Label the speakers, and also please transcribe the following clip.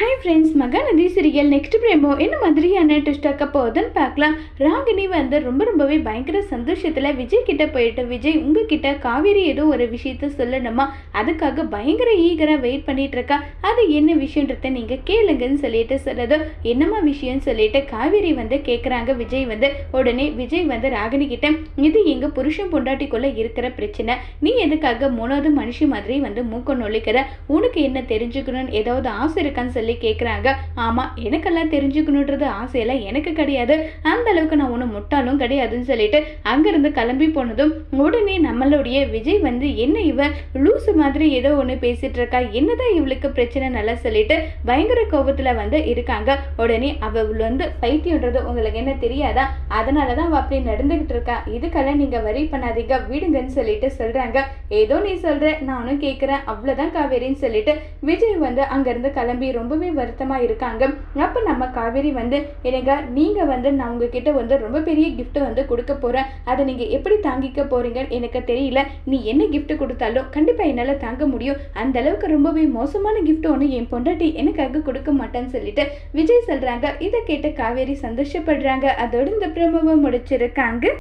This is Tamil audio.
Speaker 1: Hi friends Mahanadi serial next promo என்ன மாதிரியான டெஸ்ட் ஆக்க போகுதுன்னு பார்க்கலாம். ராகினி வந்து ரொம்ப ரொம்பவே பயங்கர சந்தோஷத்தில் விஜய் கிட்ட போயிட்டு விஜய் உங்ககிட்ட காவேரி ஏதோ ஒரு விஷயத்த சொல்லணுமா? அதுக்காக பயங்கர ஈகராக வெயிட் பண்ணிட்டு இருக்கா. அது என்ன விஷயன்றத நீங்கள் கேளுங்கன்னு சொல்லிட்டு சொல்லுது என்னம்மா விஷயம்னு சொல்லிட்டு காவேரி வந்து கேட்குறாங்க விஜய் வந்து உடனே விஜய் வந்து ராகினி கிட்ட இது எங்கள் புருஷன் பொண்டாட்டிக்குள்ளே இருக்கிற பிரச்சனை. நீ எதுக்காக மூணாவது மனுஷி மாதிரி வந்து மூக்க நொழிக்கிற? உனக்கு என்ன தெரிஞ்சுக்கணும்னு ஏதாவது ஆசை இருக்கான்னு சொல்லி கேட்குறாங்க ஆமாம் எனக்கெல்லாம் தெரிஞ்சுக்கணுன்றது ஆசையெல்லாம் எனக்கு கிடையாது. அந்த அளவுக்கு நான் ஒன்றும் முட்டாலும் கிடையாதுன்னு சொல்லிட்டு அங்கேருந்து கிளம்பி போனதும் உடனே நம்மளுடைய விஜய் வந்து என்ன இவ? லூசு மாதிரி ஏதோ ஒன்று பேசிட்டு இருக்கா என்னதான் இவளுக்கு பிரச்சனை? நல்லா சொல்லிட்டு பயங்கர கோபத்தில் வந்து இருக்காங்க. உடனே அவள் வந்து பைத்தியன்றது உங்களுக்கு என்ன தெரியாதா? அதனால தான் அவள் அப்படி நடந்துகிட்டு இருக்கா. இதுக்கெல்லாம் நீங்கள் வரி பண்ணாதீங்க. விடுங்கன்னு சொல்லிட்டு சொல்கிறாங்க ஏதோ நீ சொல்கிற நானும் கேட்குறேன் அவ்வளோதான் காவேரின்னு சொல்லிட்டு விஜய் வந்து அங்கேருந்து கிளம்பி ரொம்ப ரொம்பவே வருத்தமாக இருக்காங்க. அப்போ நம்ம காவேரி வந்து எனக்கு நீங்கள் வந்து நான் உங்ககிட்ட வந்து ரொம்ப பெரிய கிஃப்ட்டு வந்து கொடுக்க போகிறேன் அதை நீங்கள் எப்படி தாங்கிக்க போகிறீங்கன்னு எனக்கு தெரியல. நீ என்ன கிஃப்ட் கொடுத்தாலும் கண்டிப்பாக என்னால் தாங்க முடியும். அந்த அளவுக்கு ரொம்பவே மோசமான கிஃப்ட் ஒன்று என் பொண்டாட்டி எனக்காக கொடுக்க மாட்டேன்னு சொல்லிட்டு விஜய் சொல்கிறாங்க இதை கேட்ட காவேரி சந்தோஷப்படுறாங்க. அதோடு இந்த பிரமவை முடிச்சிருக்காங்க.